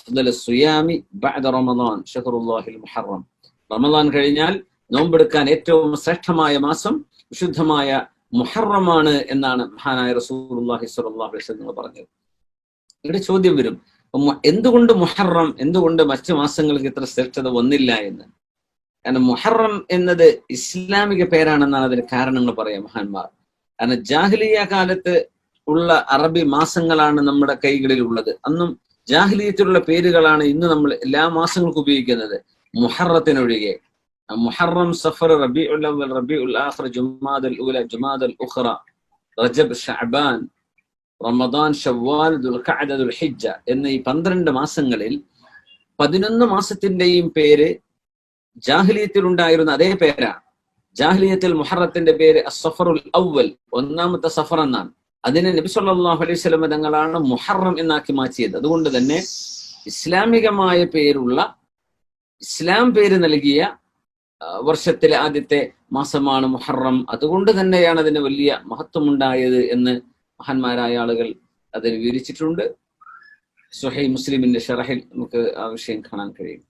അഫ്ദൽ സുയാമി ബഅദ റമദാൻ ഷഹറുല്ലാഹിൽ മുഹറം. റമദാൻ കഴിഞ്ഞാൽ നോമ്പെടുക്കാൻ ഏറ്റവും ശ്രേഷ്ഠമായ മാസം വിശുദ്ധമായ മുഹറമാണ് എന്നാണ് മഹാനായ റസൂലുള്ളാഹി സ്വല്ലല്ലാഹു അലൈഹി വസല്ലം പറഞ്ഞത്. ഇവിടെ ചോദ്യം വരും എന്തുകൊണ്ട് മുഹറം എന്തുകൊണ്ട് മറ്റു മാസങ്ങൾക്ക് ഇത്ര ശ്രേഷ്ഠത വന്നില്ല എന്ന്? കാരണം മുഹറം എന്നത് ഇസ്ലാമിക പേരാണെന്നാണ് അതിന് കാരണങ്ങൾ പറയാം മഹാന്മാർ. കാരണം ജാഹിലിയ കാലത്ത് ഉള്ള അറബി മാസങ്ങളാണ് നമ്മുടെ കൈകളിൽ ഉള്ളത് അന്നും ജാഹിലിയത്തിലുള്ള പേരുകളാണ് ഇന്ന് നമ്മൾ എല്ലാ മാസങ്ങൾക്കും ഉപയോഗിക്കുന്നത്. മുഹറത്തിനൊഴികെ. മുഹറം സഫർ റബി ഉൽ റബി ഉൽ ആഖർ ജുമാദ് ഊല ജുമാദ് അൽ റജബ് ഷഅബാൻ റമദാൻ ഷവ്വാൽ ദുൽഖഅദ എന്ന ഈ പന്ത്രണ്ട് മാസങ്ങളിൽ പതിനൊന്ന് മാസത്തിന്റെയും പേര് ജാഹ്ലിയത്തിൽ ഉണ്ടായിരുന്ന അതേ പേരാണ്. ജാഹ്ലിയത്തിൽ മുഹറത്തിന്റെ പേര് അസഫറുൽ അവൽ ഒന്നാമത്തെ സഫർ എന്നാണ്. അതിനെ നബി സല്ലല്ലാഹു അലൈഹി സ്വലമ തങ്ങളാണ് മുഹറം എന്നാക്കി മാറ്റിയത്. അതുകൊണ്ട് തന്നെ ഇസ്ലാമികമായ പേരുള്ള ഇസ്ലാം പേര് നൽകിയ വർഷത്തിലെ ആദ്യത്തെ മാസമാണ് മുഹറം. അതുകൊണ്ട് തന്നെയാണ് അതിന് വലിയ മഹത്വം മഹത്വമുണ്ടായത് എന്ന് മഹാന്മാരായ ആളുകൾ അതിന് വിവരിച്ചിട്ടുണ്ട്. സുഹൈ മുസ്ലിമിന്റെ ഷറഹിൽ നമുക്ക് ആ വിഷയം കാണാൻ കഴിയും.